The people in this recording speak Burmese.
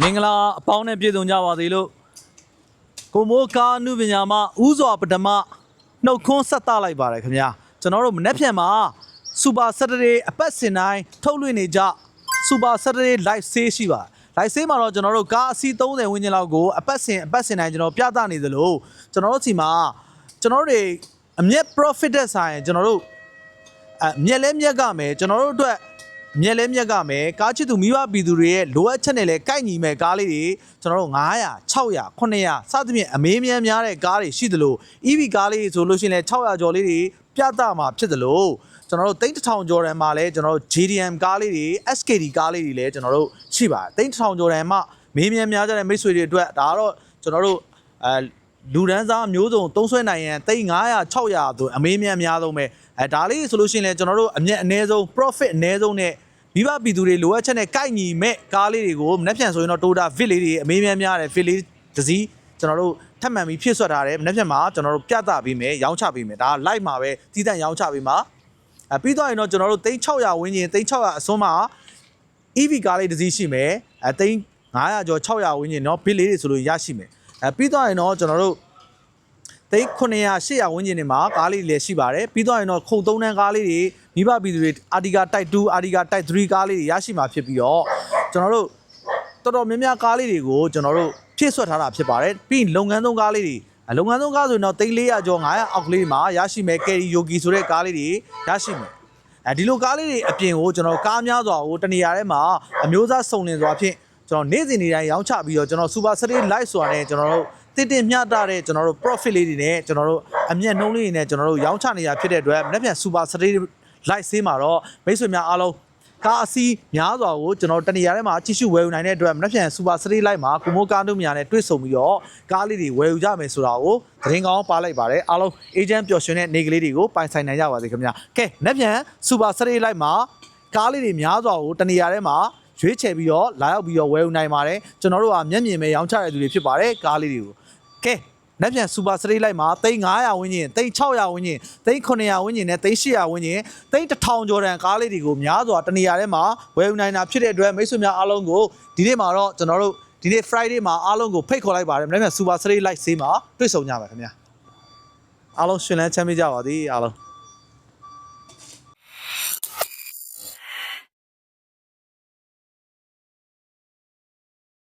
မင်္ဂလာအပေါင်းနဲ့ပြည့်စုံကြပါသေးလို့ကိုမိုးကားနုပညာမဥစွာပထမနှုတ်ခွန်းဆက်သလိုက်ပါတယ်ခင်ဗျာကျွန်တော်တို့မနေ့ပြန်မှာစူပါဆက်တဒေးအပတ်စဉ်တိုင်းထုတ်လွှင့်နေကြစူပါဆက်တဒေး live sale ရှိပါ live sale မှာတော့ကျွန်တော်တို့ကားအစီး30ဝန်းကျင်လောက်ကိုအပတ်စဉ်အပတ်စဉ်တိုင်းကျွန်တော်ပြသနေသလိုကျွန်တော်တို့စီမှာကျွန်တော်တို့တွေအမျက် profit တဲ့ဆိုင်ကျွန်တော်တို့အမြက်လဲမြက်ကမယ်ကျွန်တော်တို့အတွက် မြက်လဲမြက်ကမယ်ကားချစ်သူမိဘပြည်သူတွေရဲ့လိုအပ်ချက်နဲ့လဲကိုက်ညီမဲ့ကားလေးတွေကျွန်တော်တို့900 600 900စသဖြင့်အမေးမြန်းများတဲ့ကားတွေရှိသလို EV ကားလေးဆိုလို့ရှိရင်လဲ600ကျော်လေးတွေပြသမှာဖြစ်သလိုကျွန်တော်တို့တိန်းတစ်ထောင်ကျော်တန်မှာလဲကျွန်တော်တို့ JDM ကားလေးတွေ SKD ကားလေးတွေလဲကျွန်တော်တို့ရှိပါတယ်တိန်းတစ်ထောင်ကျော်တန်မှာမေးမြန်းများကြတဲ့မိတ်ဆွေတွေအတွက်ဒါကတော့ကျွန်တော်တို့အဲ လူဒန်းစားမျိုးစုံသုံးဆွဲနိုင်ရန်သိန်း900 600ဆိုအမေးမြတ်အများဆုံးပဲအဲဒါလေးဆိုလို့ရှိရင်လည်းကျွန်တော်တို့အမျက်အ ਨੇ ဆုံး profit အ ਨੇ ဆုံးနဲ့မိဘပြည်သူတွေလိုအပ်ချက်နဲ့ကိုက်ညီမဲ့ကားလေးတွေကိုမနှက်ဖြန်ဆိုရင်တော့ Toyota Fit လေးတွေအမေးမြတ်များတယ် Fit လေးတစ်စီးကျွန်တော်တို့ထပ်မံပြီးဖြည့်ဆွတ်ထားတယ်မနှက်ဖြန်မှာကျွန်တော်တို့ပြသပေးမယ်ရောင်းချပေးမယ်ဒါ live မှာပဲတည်တံ့ရောင်းချပေးမှာအဲပြီးတော့ရင်တော့ကျွန်တော်တို့သိန်း600ဝန်းကျင်သိန်း600အစွန်းမှာ EV ကားလေးတစ်စီးရှိမယ်အဲသိန်း900ကျော်600ဝန်းကျင်เนาะ Fit လေးတွေဆိုလို့ရရှိမယ် အဲပြီးတော့ရင်တော့ကျွန်တော်တို့သိန်း900 800ဝန်းကျင်နေမှာကားလေးတွေလည်းရှိပါတယ်ပြီးတော့ရင်တော့ခုံသုံးတန်းကားလေးတွေမိဘပြည်သူတွေအာဒီကာတိုက်2အာဒီကာတိုက်3ကားလေးတွေရရှိမှာဖြစ်ပြီးတော့ကျွန်တော်တို့တော်တော်များများကားလေးတွေကိုကျွန်တော်တို့ဖြည့်ဆွတ်ထားတာဖြစ်ပါတယ်ပြီးရင်လုပ်ငန်းသုံးကားလေးတွေအလုပ်ငန်းသုံးကားဆိုရင်တော့သိန်း400ကျော်900အောက်ကလေးမှာရရှိမယ်ကယ်ရီယိုဂီဆိုတဲ့ကားလေးတွေရရှိမယ်အဲဒီလိုကားလေးတွေအပြင်ကိုကျွန်တော်ကားများစွာကိုတနေရာထဲမှာအမျိုးသားစုံလင်စွာဖြင့် ကျွန်တော်နေ့စဉ်နေ့တိုင်းရောင်းချပြီးတော့ကျွန်တော် Super City Live ဆိုတာနဲ့ကျွန်တော်တို့တင်တင်မျှတတဲ့ကျွန်တော်တို့ profit လေးတွေနဲ့ကျွန်တော်တို့အမျက်နှုံးလေးတွေနဲ့ကျွန်တော်တို့ရောင်းချနေရဖြစ်တဲ့အတွက်မနေ့ပြန် Super City Live ဆေးမှာတော့မိတ်ဆွေများအားလုံးကားအစီးများစွာကိုကျွန်တော်တို့တနေရာထဲမှာကြည့်ရှုဝယ်ယူနိုင်တဲ့အတွက်မနေ့ပြန် Super City Live မှာကုမိုကားတို့များနဲ့တွေ့ဆုံပြီးတော့ကားလေးတွေဝယ်ယူကြမယ်ဆိုတာကိုသတင်းကောင်းပါလိုက်ပါတယ်အားလုံး agent ပျော်ရွှင်တဲ့နေကလေးတွေကိုပိုင်ဆိုင်နိုင်ကြပါစေခင်ဗျာကဲမနေ့ပြန် Super City Live မှာကားလေးတွေများစွာကိုတနေရာထဲမှာ ရွေးချယ်ပြီးတော့လာရောက်ပြီးတော့ဝယ်ယူနိုင်ပါတယ်ကျွန်တော်တို့ကမျက်မြင်ပဲရောင်းချရတဲ့သူတွေဖြစ်ပါတယ်ကားလေးတွေကိုကဲလက်ပြန်စူပါစရိတ်လိုက်မှာ3900ဝန်းကျင်3600ဝန်းကျင်3900ဝန်းကျင်နဲ့3800ဝန်းကျင်3000ကျော်တန်ကားလေးတွေကိုများစွာတနေရာထဲမှာဝယ်ယူနိုင်တာဖြစ်တဲ့အတွက်မိတ်ဆွေများအားလုံးကိုဒီနေ့မှာတော့ကျွန်တော်တို့ဒီနေ့ Friday မှာအားလုံးကိုဖိတ်ခေါ်လိုက်ပါတယ်လက်ပြန်စူပါစရိတ်လိုက်ဆေးမှာတွေ့ဆုံကြပါခင်ဗျာအားလုံးရှင်လန်းချမ်းမြေ့ကြပါသည်အားလုံး